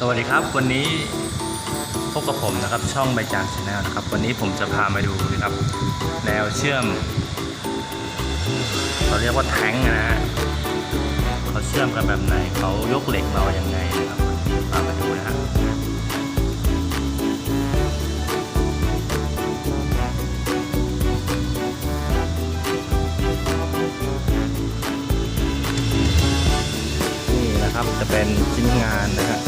สวัสดีครับ วันนี้พบกับผมนะครับช่องใบจานชาแนลนะครับ วันนี้ผมจะพามาดูนะครับ แนวเชื่อมเราเรียกว่าแท้งนะฮะเขาเชื่อมกันแบบไหนเขายกเหล็กมาอย่างไงนะครับพามาดูนะฮะนี่นะครับจะเป็นชิ้นงานนะฮะ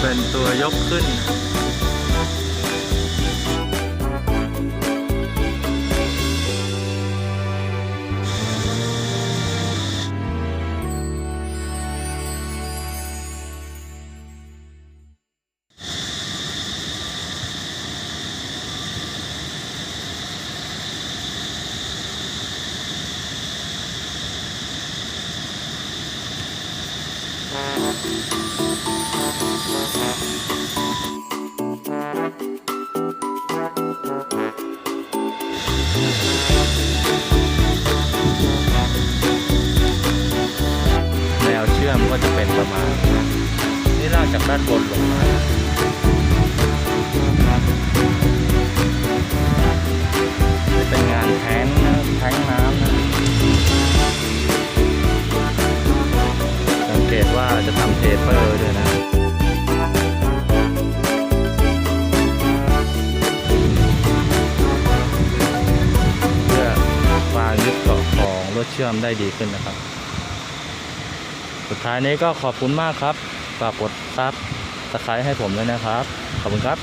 เป็นตัวยกขึ้นนะ แนวเชื่อมก็จะเป็นประมาณนี่ลากจากด้านบนลงมาจะเป็นงานแท้งนะแท้งน้ำนะสังเกตว่าจะทำเทเปอร์ด้วยนะ ถเชื่อมได้ดีขึ้นนะครับ สุดท้ายนี้ก็ขอบคุณมากครับฝากกดซับสไครต์ให้ผมด้วยนะครับ ขอบคุณครับ